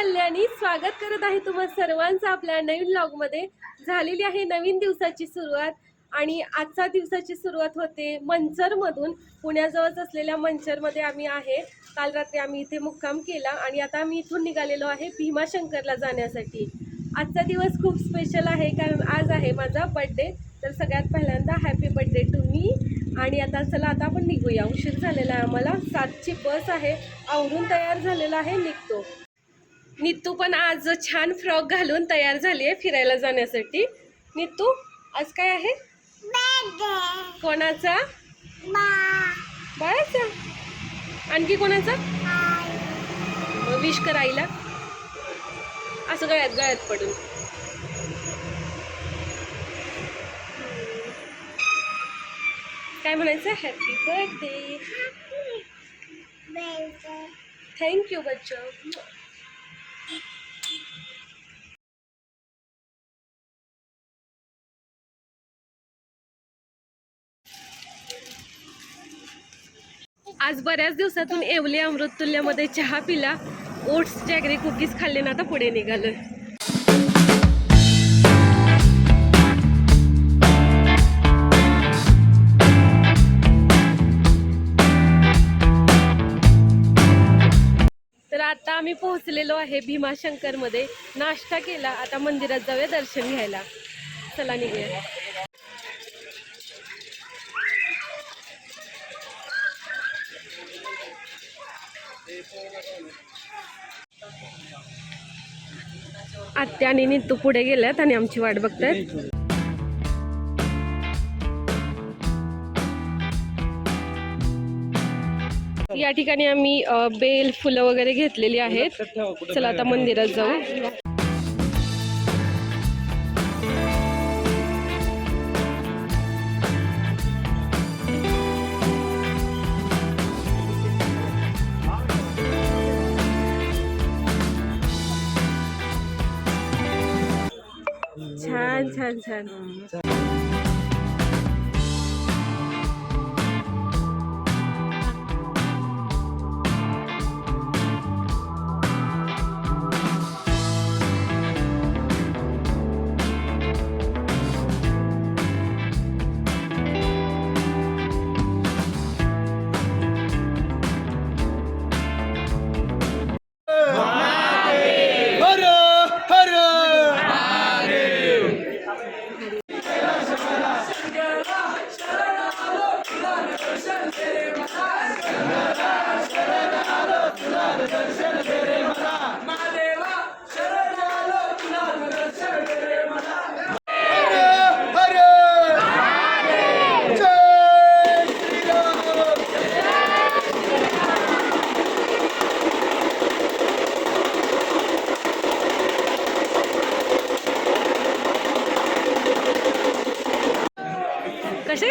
कल्याणी स्वागत करत आहे तुम्हा सर्वांचं आपल्या नवीन ब्लॉगमध्ये झालेली आहे नवीन दिवसाची सुरुवात आणि आजचा दिवसाची सुरुवात होते मंचर मधून पुण्याजवळच असलेल्या मंचरमध्ये आम्ही आहे. काल रात्री आम्ही इथे मुक्काम केला आणि आता आम्ही इथून निघालेलो आहे भीमाशंकरला जाण्यासाठी. आजचा दिवस खूप स्पेशल आहे कारण आज आहे माझा बर्थडे तर सगळ्यात पहिल्यांदा हॅपी बर्थडे टू मी आणि आता चला आता आपण निघूया. उशीर झालेला आहे आम्हाला. सातची बस आहे. आवरून तयार झालेला आहे निघतो. नितू पण आज छान फ्रॉक घालून तयार झाली आहे फिरायला जाण्यासाठी. नितू आज काय आहे? कोणाचा? बाळाचा. आणखी कोणाचा? विश कर आईला. असं गळ्यात गळ्यात पडून. काय म्हणायचं? हॅपी बर्थडे थँक्यू बच्चो. आज बऱ्याच दिवसातून येवले अमृततुल्यामध्ये चहा पिला ओट्स जॅगरी कुकीज खाल्ले ना आता पुढे निघालोय. आम्ही पोहोचलेलो आहे भीमाशंकरमध्ये नाश्ता केला आता मंदिरात जाऊया दर्शन घ्यायला. चला निघूया. आत्या आणि नितू पुढे गेल्यात आणि आमची वाट बघतायत. या ठिकाणी आम्ही बेल फुलं वगैरे घेतलेली आहेत. चला आता मंदिरात जाऊ. छान छान छान. कसे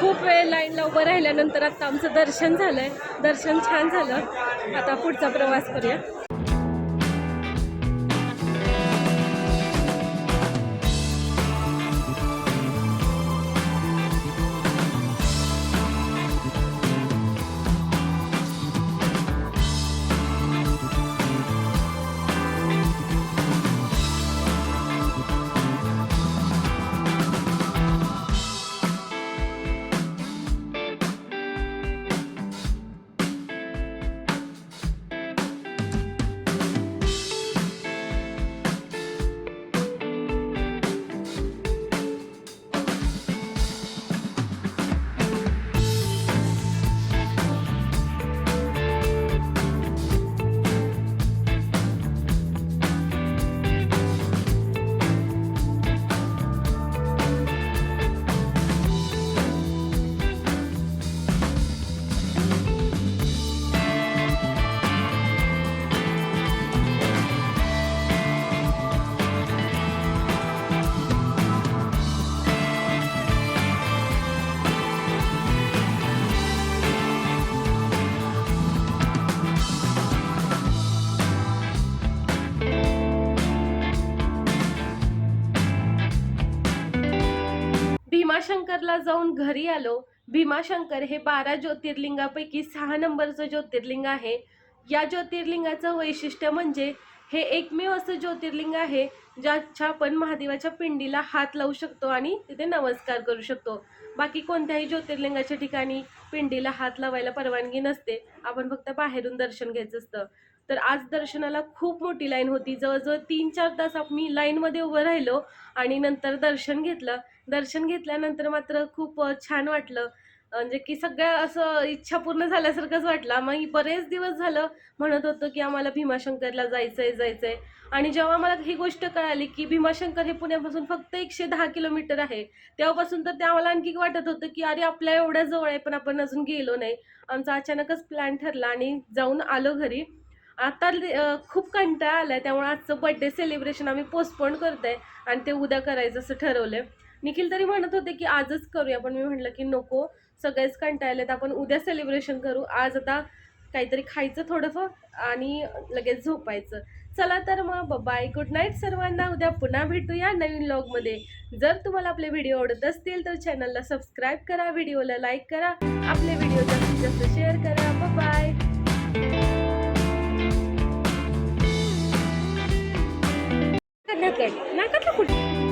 खूप वेळ लाईनला उभं राहिल्यानंतर आता आमचं दर्शन झालंय. दर्शन छान झालं. आता पुढचा प्रवास करूया. भीमाशंकरला जाऊन घरी आलो. भीमाशंकर हे बारा ज्योतिर्लिंगापैकी सहा नंबरचं ज्योतिर्लिंग आहे. या ज्योतिर्लिंगाचं वैशिष्ट्य म्हणजे हे एकमेव असं ज्योतिर्लिंग आहे ज्याच्या आपण महादेवाच्या पिंडीला हात लावू शकतो आणि तिथे नमस्कार करू शकतो. बाकी कोणत्याही ज्योतिर्लिंगाच्या ठिकाणी पिंडीला हात लावायला परवानगी नसते. आपण फक्त बाहेरून दर्शन घ्यायचं असतं. तर आज दर्शनाला खूप मोठी लाईन होती. जवळजवळ तीन चार तास मी लाईनमध्ये उभं राहिलो आणि नंतर दर्शन घेतलं. दर्शन घेतल्यानंतर मात्र खूप छान वाटलं. म्हणजे की सगळ्या असं इच्छा पूर्ण झाल्यासारखंच वाटलं. मग बरेच दिवस झालं म्हणत होतो की आम्हाला भीमाशंकरला जायचंय जायचंय. आणि जेव्हा मला ही गोष्ट कळाली की भीमाशंकर हे पुण्यापासून फक्त एकशे दहा किलोमीटर आहे तेव्हापासून तर ते आम्हाला आणखी वाटत होतं की अरे आपल्या एवढ्या जवळ आहे पण आपण अजून गेलो नाही. आमचा अचानकच प्लॅन ठरला आणि जाऊन आलो घरी. आता खूप कंटाळा आलाय. त्यामुळे आजचं बर्थडे सेलिब्रेशन आम्ही पोस्टपोन करतोय. आणि ते उद्या करायचं असं ठरवलंय. निखिल तरी म्हणत होते की आजच करूया. पण मी म्हटलं की नको. सगळेच कंटाळलेत आपण उद्या सेलिब्रेशन करू. आज आता काहीतरी खायचं थोडंफार आणि लगेच झोपायचं. चला तर मग बाय गुड नाईट सर्वांना. उद्या पुन्हा भेटूया नवीन लॉगमध्ये जर तुम्हाला आपले व्हिडिओ आवडत असतील तर चॅनलला सबस्क्राईब करा. व्हिडिओला लाईक करा. आपले व्हिडिओ जास्तीत जास्त शेअर करा. बाय ক্রিকেট না কাটলো